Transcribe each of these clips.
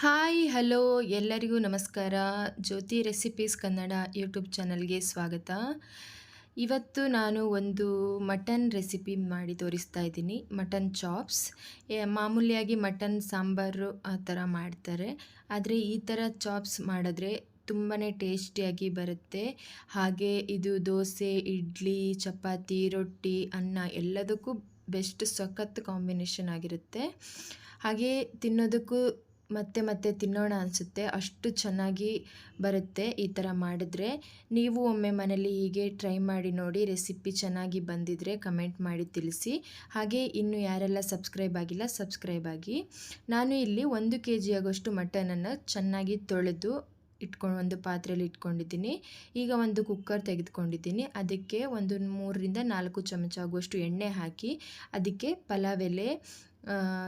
Hi, hello, ಎಲ್ಲರಿಗೂ ನಮಸ್ಕಾರ. ಜ್ಯೋತಿ recipes Kannada YouTube ಚಾನಲ್ಗೆ ಸ್ವಾಗತ. ಇವತ್ತು ನಾನು ಒಂದು ಮಟನ್ ರೆಸಿಪಿ ಮಾಡಿ ತೋರಿಸ್ತಾ ಇದ್ದೀನಿ. Mutton chops. ಮಾಮೂಲಿಯಾಗಿ ಮಟನ್ ಸಾಂಬಾರು ಆ ಥರ ಮಾಡ್ತಾರೆ. ಆದರೆ ಈ ಥರ ಚಾಪ್ಸ್ ಮಾಡಿದ್ರೆ ತುಂಬಾ ಟೇಸ್ಟಿಯಾಗಿ ಬರುತ್ತೆ. ಹಾಗೆ ಇದು ದೋಸೆ, ಇಡ್ಲಿ, ಚಪಾತಿ, ರೊಟ್ಟಿ, ಅನ್ನ ಎಲ್ಲದಕ್ಕೂ ಬೆಸ್ಟ್ ಸಖತ್ ಕಾಂಬಿನೇಷನ್ ಆಗಿರುತ್ತೆ. ಹಾಗೆ ತಿನ್ನೋದಕ್ಕೂ ಮತ್ತೆ ಮತ್ತೆ ತಿನ್ನೋಣ ಅನಿಸುತ್ತೆ. ಅಷ್ಟು ಚೆನ್ನಾಗಿ ಬರುತ್ತೆ ಈ ಥರ ಮಾಡಿದ್ರೆ. ನೀವು ಒಮ್ಮೆ ಮನೇಲಿ ಹೀಗೆ ಟ್ರೈ ಮಾಡಿ ನೋಡಿ, ರೆಸಿಪಿ ಚೆನ್ನಾಗಿ ಬಂದಿದ್ರೆ ಕಮೆಂಟ್ ಮಾಡಿ ತಿಳಿಸಿ. ಹಾಗೆ ಇನ್ನು ಯಾರೆಲ್ಲ ಸಬ್ಸ್ಕ್ರೈಬ್ ಆಗಿಲ್ಲ, ಸಬ್ಸ್ಕ್ರೈಬ್ ಆಗಿ. ನಾನು ಇಲ್ಲಿ ಒಂದು ಕೆ ಜಿ ಆಗೋಷ್ಟು ಮಟನನ್ನು ಚೆನ್ನಾಗಿ ತೊಳೆದು ಇಟ್ಕೊಂಡು ಒಂದು ಪಾತ್ರೆಯಲ್ಲಿ ಇಟ್ಕೊಂಡಿದ್ದೀನಿ. ಈಗ ಒಂದು ಕುಕ್ಕರ್ ತೆಗೆದುಕೊಂಡಿದ್ದೀನಿ. ಅದಕ್ಕೆ ಒಂದು ಮೂರರಿಂದ ನಾಲ್ಕು ಚಮಚ ಆಗುವಷ್ಟು ಎಣ್ಣೆ ಹಾಕಿ, ಅದಕ್ಕೆ ಪಲಾವ್ ಎಲೆ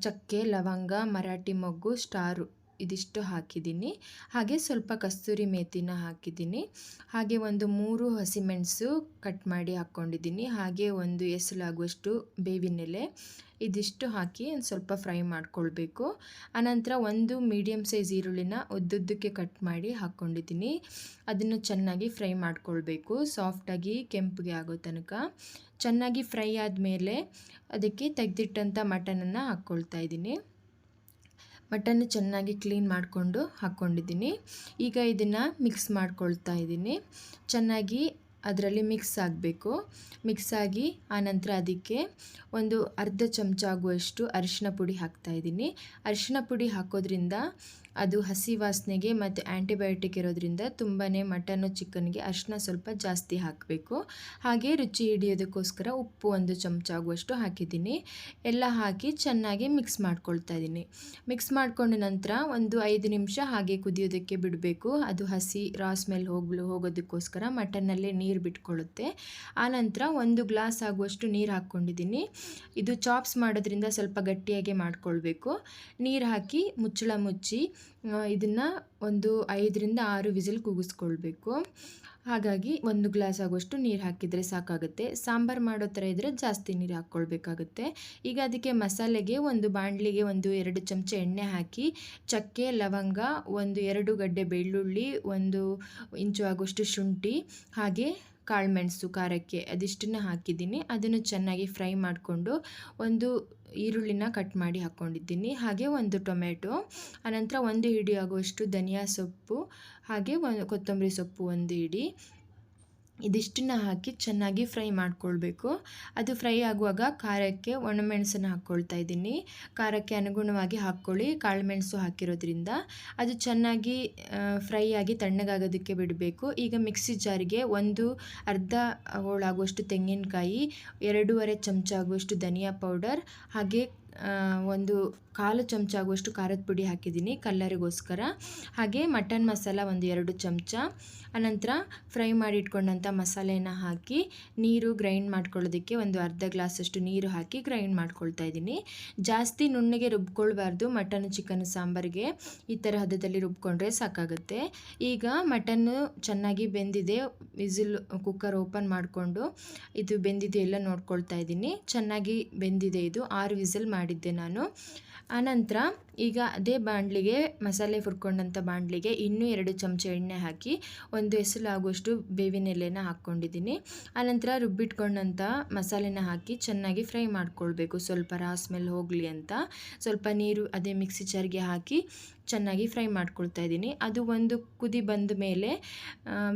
ಚಕ್ಕೆ ಲವಂಗ ಮರಾಠಿ ಮೊಗ್ಗು ಸ್ಟಾರು. ಇದಿಷ್ಟು ಹಾಕಿದ್ದೀನಿ. ಹಾಗೆ ಸ್ವಲ್ಪ ಕಸ್ತೂರಿ ಮೇಥಿನ ಹಾಕಿದ್ದೀನಿ. ಹಾಗೆ ಒಂದು ಮೂರು ಹಸಿಮೆಣಸು ಕಟ್ ಮಾಡಿ ಹಾಕ್ಕೊಂಡಿದ್ದೀನಿ. ಹಾಗೆ ಒಂದು ಎಸಲಾಗುವಷ್ಟು ಬೇವಿನೆಲೆ ಇದಿಷ್ಟು ಹಾಕಿ ಒಂದು ಸ್ವಲ್ಪ ಫ್ರೈ ಮಾಡ್ಕೊಳ್ಬೇಕು. ಆನಂತರ ಒಂದು ಮೀಡಿಯಮ್ ಸೈಜ್ ಈರುಳ್ಳಿನ ಉದ್ದುದ್ದಕ್ಕೆ ಕಟ್ ಮಾಡಿ ಹಾಕ್ಕೊಂಡಿದ್ದೀನಿ. ಅದನ್ನು ಚೆನ್ನಾಗಿ ಫ್ರೈ ಮಾಡ್ಕೊಳ್ಬೇಕು. ಸಾಫ್ಟಾಗಿ ಕೆಂಪಿಗೆ ಆಗೋ ತನಕ. ಚೆನ್ನಾಗಿ ಫ್ರೈ ಆದಮೇಲೆ ಅದಕ್ಕೆ ತೆಗೆದಿಟ್ಟಂಥ ಮಟನನ್ನು ಹಾಕ್ಕೊಳ್ತಾ ಇದ್ದೀನಿ. ಮಟನ್ ಚೆನ್ನಾಗಿ ಕ್ಲೀನ್ ಮಾಡಿಕೊಂಡು ಹಾಕ್ಕೊಂಡಿದ್ದೀನಿ. ಈಗ ಇದನ್ನು ಮಿಕ್ಸ್ ಮಾಡ್ಕೊಳ್ತಾ ಇದ್ದೀನಿ. ಚೆನ್ನಾಗಿ ಅದರಲ್ಲಿ ಮಿಕ್ಸ್ ಆಗಬೇಕು. ಮಿಕ್ಸ್ ಆಗಿ ಆನಂತರ ಅದಕ್ಕೆ ಒಂದು ಅರ್ಧ ಚಮಚ ಆಗುವಷ್ಟು ಅರಿಶಿನ ಪುಡಿ ಹಾಕ್ತಾಯಿದ್ದೀನಿ ಅರಿಶಿನ ಪುಡಿ ಹಾಕೋದ್ರಿಂದ ಅದು ಹಸಿ ವಾಸನೆಗೆ ಮತ್ತು ಆ್ಯಂಟಿಬಯೋಟಿಕ್ ಇರೋದ್ರಿಂದ ತುಂಬಾ ಮಟನ್ನು ಚಿಕನ್ಗೆ ಅರಿಶಿನ ಸ್ವಲ್ಪ ಜಾಸ್ತಿ ಹಾಕಬೇಕು. ಹಾಗೆ ರುಚಿ ಹಿಡಿಯೋದಕ್ಕೋಸ್ಕರ ಉಪ್ಪು ಒಂದು ಚಮಚ ಆಗುವಷ್ಟು ಹಾಕಿದ್ದೀನಿ. ಎಲ್ಲ ಹಾಕಿ ಚೆನ್ನಾಗಿ ಮಿಕ್ಸ್ ಮಾಡ್ಕೊಳ್ತಾ ಇದ್ದೀನಿ. ಮಿಕ್ಸ್ ಮಾಡಿಕೊಂಡ ನಂತರ ಒಂದು ಐದು ನಿಮಿಷ ಹಾಗೆ ಕುದಿಯೋದಕ್ಕೆ ಬಿಡಬೇಕು. ಅದು ಹಸಿ ರಾ ಸ್ಮೆಲ್ ಹೋಗ್ಲು, ಹೋಗೋದಕ್ಕೋಸ್ಕರ ಮಟನ್ನಲ್ಲಿ ನೀರು ಬಿಟ್ಕೊಳ್ಳುತ್ತೆ. ಆನಂತರ ಒಂದು ಗ್ಲಾಸ್ ಆಗುವಷ್ಟು ನೀರು ಹಾಕ್ಕೊಂಡಿದ್ದೀನಿ. ಇದು ಚಾಪ್ಸ್ ಮಾಡೋದ್ರಿಂದ ಸ್ವಲ್ಪ ಗಟ್ಟಿಯಾಗಿ ಮಾಡ್ಕೊಳ್ಬೇಕು. ನೀರು ಹಾಕಿ ಮುಚ್ಚಳ ಮುಚ್ಚಿ ಇದನ್ನು ಒಂದು ಐದರಿಂದ ಆರು ವಿಸಿಲ್ ಕೂಗಿಸ್ಕೊಳ್ಬೇಕು. ಹಾಗಾಗಿ ಒಂದು ಗ್ಲಾಸ್ ಆಗುವಷ್ಟು ನೀರು ಹಾಕಿದರೆ ಸಾಕಾಗುತ್ತೆ. ಸಾಂಬಾರು ಮಾಡೋ ಥರ ಇದ್ದರೆ ಜಾಸ್ತಿ ನೀರು ಹಾಕ್ಕೊಳ್ಬೇಕಾಗುತ್ತೆ. ಈಗ ಅದಕ್ಕೆ ಮಸಾಲೆಗೆ ಒಂದು ಬಾಣಲಿಗೆ ಒಂದು ಎರಡು ಚಮಚ ಎಣ್ಣೆ ಹಾಕಿ, ಚಕ್ಕೆ, ಲವಂಗ, ಒಂದು ಎರಡು ಗಡ್ಡೆ ಬೆಳ್ಳುಳ್ಳಿ, ಒಂದು ಇಂಚು ಆಗುವಷ್ಟು ಶುಂಠಿ, ಹಾಗೆ ಕಾಳುಮೆಣಸು ಖಾರಕ್ಕೆ ಅದಿಷ್ಟನ್ನು ಹಾಕಿದ್ದೀನಿ. ಅದನ್ನು ಚೆನ್ನಾಗಿ ಫ್ರೈ ಮಾಡಿಕೊಂಡು ಒಂದು ಈರುಳ್ಳಿನ ಕಟ್ ಮಾಡಿ ಹಾಕ್ಕೊಂಡಿದ್ದೀನಿ ಹಾಗೆ ಒಂದು ಟೊಮೆಟೊ ಆನಂತರ ಒಂದು ಹಿಡಿ ಆಗುವಷ್ಟು ಧನಿಯಾ ಸೊಪ್ಪು, ಹಾಗೆ ಒಂದು ಕೊತ್ತಂಬರಿ ಸೊಪ್ಪು ಒಂದು ಹಿಡಿ. ಇದಿಷ್ಟನ್ನು ಹಾಕಿ ಚೆನ್ನಾಗಿ ಫ್ರೈ ಮಾಡ್ಕೊಳ್ಬೇಕು. ಅದು ಫ್ರೈ ಆಗುವಾಗ ಖಾರಕ್ಕೆ ಒಣಮೆಣಸನ್ನು ಹಾಕ್ಕೊಳ್ತಾ ಇದ್ದೀನಿ. ಖಾರಕ್ಕೆ ಅನುಗುಣವಾಗಿ ಹಾಕ್ಕೊಳ್ಳಿ. ಕಾಳುಮೆಣಸು ಹಾಕಿರೋದ್ರಿಂದ ಅದು ಚೆನ್ನಾಗಿ ಫ್ರೈ ಆಗಿ ತಣ್ಣಗಾಗೋದಕ್ಕೆ ಬಿಡಬೇಕು. ಈಗ ಮಿಕ್ಸಿ ಜಾರಿಗೆ ಒಂದು ಅರ್ಧ ಹೋಳಾಗುವಷ್ಟು ತೆಂಗಿನಕಾಯಿ, ಎರಡೂವರೆ ಚಮಚ ಆಗುವಷ್ಟು ಧನಿಯಾ ಪೌಡರ್, ಹಾಗೆ ಒಂದು ಕಾಲು ಚಮಚ ಆಗುವಷ್ಟು ಖಾರದ ಪುಡಿ ಹಾಕಿದ್ದೀನಿ ಕಲ್ಲರಿಗೋಸ್ಕರ. ಹಾಗೆ ಮಟನ್ ಮಸಾಲ ಒಂದು ಎರಡು ಚಮಚ. ಅನಂತರ ಫ್ರೈ ಮಾಡಿ ಇಟ್ಕೊಂಡಂಥ ಮಸಾಲೆನ ಹಾಕಿ ನೀರು ಗ್ರೈಂಡ್ ಮಾಡ್ಕೊಳ್ಳೋದಕ್ಕೆ ಒಂದು ಅರ್ಧ ಗ್ಲಾಸಷ್ಟು ನೀರು ಹಾಕಿ ಗ್ರೈಂಡ್ ಮಾಡ್ಕೊಳ್ತಾ ಇದ್ದೀನಿ. ಜಾಸ್ತಿ ನುಣ್ಣಗೆ ರುಬ್ಕೊಳ್ಬಾರ್ದು ಮಟನ್, ಚಿಕನ್, ಸಾಂಬಾರಿಗೆ. ಈ ಥರ ಹದದಲ್ಲಿ ರುಬ್ಕೊಂಡ್ರೆ ಸಾಕಾಗುತ್ತೆ. ಈಗ ಮಟನ್ನು ಚೆನ್ನಾಗಿ ಬೆಂದಿದೆ. ವಿಸಿಲ್ ಕುಕ್ಕರ್ ಓಪನ್ ಮಾಡಿಕೊಂಡು ಇದು ಬೆಂದಿದೆ ಎಲ್ಲ ನೋಡ್ಕೊಳ್ತಾ ಇದ್ದೀನಿ. ಚೆನ್ನಾಗಿ ಬೆಂದಿದೆ ಇದು. ಆರು ವಿಸಿಲ್ ಮಾಡಿದ್ದೆ ನಾನು. ಆನಂತರ ಈಗ ಅದೇ ಬಾಣಲಿಗೆ ಮಸಾಲೆ ಹುರ್ಕೊಂಡಂಥ ಬಾಣಲಿಗೆ ಇನ್ನೂ ಎರಡು ಚಮಚ ಎಣ್ಣೆ ಹಾಕಿ ಒಂದು ಆಗುವಷ್ಟು ಬೇವಿನ ಎಲೆನ ಹಾಕ್ಕೊಂಡಿದ್ದೀನಿ. ಆನಂತರ ರುಬ್ಬಿಟ್ಕೊಂಡಂಥ ಮಸಾಲೆನ ಹಾಕಿ ಚೆನ್ನಾಗಿ ಫ್ರೈ ಮಾಡ್ಕೊಳ್ಬೇಕು. ಸ್ವಲ್ಪ ರಾ ಸ್ಮೆಲ್ ಹೋಗಲಿ ಅಂತ. ಸ್ವಲ್ಪ ನೀರು ಅದೇ ಮಿಕ್ಸಿ ಜಾರ್ಗೆ ಹಾಕಿ ಚೆನ್ನಾಗಿ ಫ್ರೈ ಮಾಡ್ಕೊಳ್ತಾ ಇದ್ದೀನಿ. ಅದು ಒಂದು ಕುದಿ ಬಂದ ಮೇಲೆ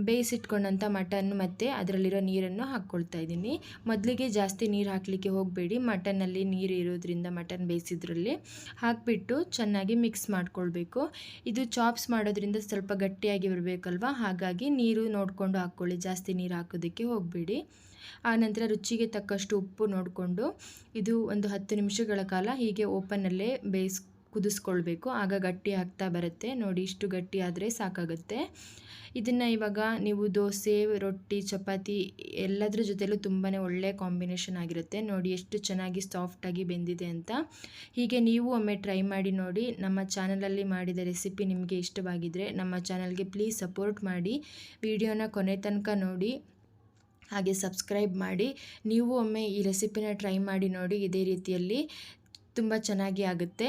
ಬೇಯಿಸಿಟ್ಕೊಂಡಂಥ ಮಟನ್ ಮತ್ತು ಅದರಲ್ಲಿರೋ ನೀರನ್ನು ಹಾಕ್ಕೊಳ್ತಾ ಇದ್ದೀನಿ. ಮೊದಲಿಗೆ ಜಾಸ್ತಿ ನೀರು ಹಾಕಲಿಕ್ಕೆ ಹೋಗಬೇಡಿ. ಮಟನ್ನಲ್ಲಿ ನೀರು ಇರೋದ್ರಿಂದ ಮಟನ್ ಬೇಯಿಸಿದ್ರಲ್ಲಿ ಹಾಕಿಬಿಟ್ಟು ಚೆನ್ನಾಗಿ ಮಿಕ್ಸ್ ಮಾಡ್ಕೊಳ್ಬೇಕು. ಇದು ಚಾಪ್ಸ್ ಮಾಡೋದ್ರಿಂದ ಸ್ವಲ್ಪ ಗಟ್ಟಿಯಾಗಿ ಬರಬೇಕಲ್ವ? ಹಾಗಾಗಿ ನೀರು ನೋಡಿಕೊಂಡು ಹಾಕ್ಕೊಳ್ಳಿ. ಜಾಸ್ತಿ ನೀರು ಹಾಕೋದಕ್ಕೆ ಹೋಗಬೇಡಿ. ಆನಂತರ ರುಚಿಗೆ ತಕ್ಕಷ್ಟು ಉಪ್ಪು ನೋಡಿಕೊಂಡು, ಇದು ಒಂದು ಹತ್ತು ನಿಮಿಷಗಳ ಕಾಲ ಹೀಗೆ ಓಪನಲ್ಲೇ ಬೇಯಿಸ್ ಕುದಿಸ್ಕೊಳ್ಬೇಕು. ಆಗ ಗಟ್ಟಿ ಆಗ್ತಾ ಬರುತ್ತೆ. ನೋಡಿ ಇಷ್ಟು ಗಟ್ಟಿ ಆದರೆ ಸಾಕಾಗುತ್ತೆ. ಇದನ್ನು ಇವಾಗ ನೀವು ದೋಸೆ, ರೊಟ್ಟಿ, ಚಪಾತಿ ಎಲ್ಲದರ ಜೊತೆಲೂ ತುಂಬಾ ಒಳ್ಳೆ ಕಾಂಬಿನೇಷನ್ ಆಗಿರುತ್ತೆ. ನೋಡಿ ಎಷ್ಟು ಚೆನ್ನಾಗಿ ಸಾಫ್ಟಾಗಿ ಬೆಂದಿದೆ ಅಂತ. ಹೀಗೆ ನೀವು ಒಮ್ಮೆ ಟ್ರೈ ಮಾಡಿ ನೋಡಿ. ನಮ್ಮ ಚಾನಲಲ್ಲಿ ಮಾಡಿದ ರೆಸಿಪಿ ನಿಮಗೆ ಇಷ್ಟವಾಗಿದ್ದರೆ ನಮ್ಮ ಚಾನಲ್ಗೆ ಪ್ಲೀಸ್ ಸಪೋರ್ಟ್ ಮಾಡಿ. ವಿಡಿಯೋನ ಕೊನೆ ತನಕ ನೋಡಿ. ಹಾಗೆ ಸಬ್ಸ್ಕ್ರೈಬ್ ಮಾಡಿ. ನೀವು ಒಮ್ಮೆ ಈ ರೆಸಿಪಿನ ಟ್ರೈ ಮಾಡಿ ನೋಡಿ. ಇದೇ ರೀತಿಯಲ್ಲಿ ತುಂಬ ಚೆನ್ನಾಗಿ ಆಗುತ್ತೆ.